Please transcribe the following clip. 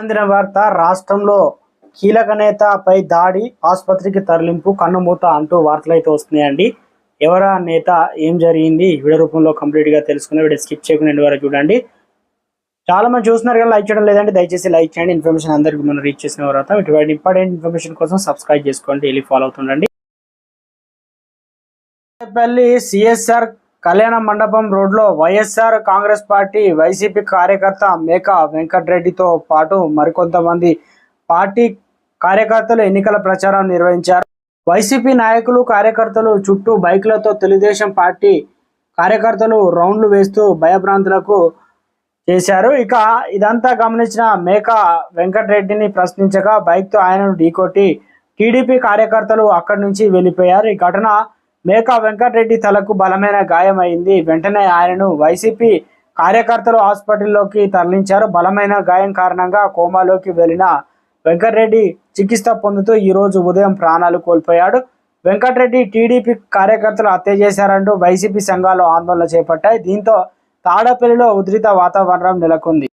అందిన వార్త రాష్ట్రంలో కీలక నేతపై దాడి ఆసుపత్రికి తరలింపు కన్నుమూత అంటూ వార్తలు అయితే వస్తున్నాయండి. ఎవరా నేత ఏం జరిగింది? వీడియో రూపంలో కంప్లీట్గా తెలుసుకునే వీడియో స్కిప్ చేయకుండా వరకు చూడండి. చాలా మంది చూస్తున్నారు కానీ లైక్ చేయడం లేదండి. దయచేసి లైక్ చేయండి. ఇన్ఫర్మేషన్ అందరికి మనం రీచ్ చేసిన తర్వాత ఇటువంటి ఇంపార్టెంట్ ఇన్ఫర్మేషన్ కోసం సబ్స్క్రైబ్ చేసుకోండి. డైలీ ఫాలో అవుతుండండి. పల్లి సిఎస్ఆర్ కళ్యాణ మండపం రోడ్లో వైఎస్ఆర్ కాంగ్రెస్ పార్టీ వైసీపీ కార్యకర్త మేకా వెంకటరెడ్డితో పాటు మరికొంతమంది పార్టీ కార్యకర్తలు ఎన్నికల ప్రచారం నిర్వహించారు. వైసీపీ నాయకులు కార్యకర్తలు చుట్టూ బైక్లతో తెలుగుదేశం పార్టీ కార్యకర్తలు రౌండ్లు వేస్తూ భయభ్రాంతులకు చేశారు. ఇక ఇదంతా గమనించిన మేకా వెంకటరెడ్డిని ప్రశ్నించగా బైక్తో ఆయనను ఢీకొట్టి టీడీపీ కార్యకర్తలు అక్కడి నుంచి వెళ్ళిపోయారు. ఈ ఘటన మేక వెంకటరెడ్డి తలకు బలమైన గాయమైంది. వెంటనే ఆయనను వైసీపీ కార్యకర్తలు హాస్పిటల్లోకి తరలించారు. బలమైన గాయం కారణంగా కోమాలోకి వెళ్ళిన వెంకటరెడ్డి చికిత్స పొందుతూ ఈ రోజు ఉదయం ప్రాణాలు కోల్పోయాడు. వెంకటరెడ్డి టీడీపీ కార్యకర్తలు హత్య చేశారంటూ వైసీపీ సంఘాలు ఆందోళన చేపట్టాయి. దీంతో తాడపల్లిలో ఉద్రిత వాతావరణం నెలకొంది.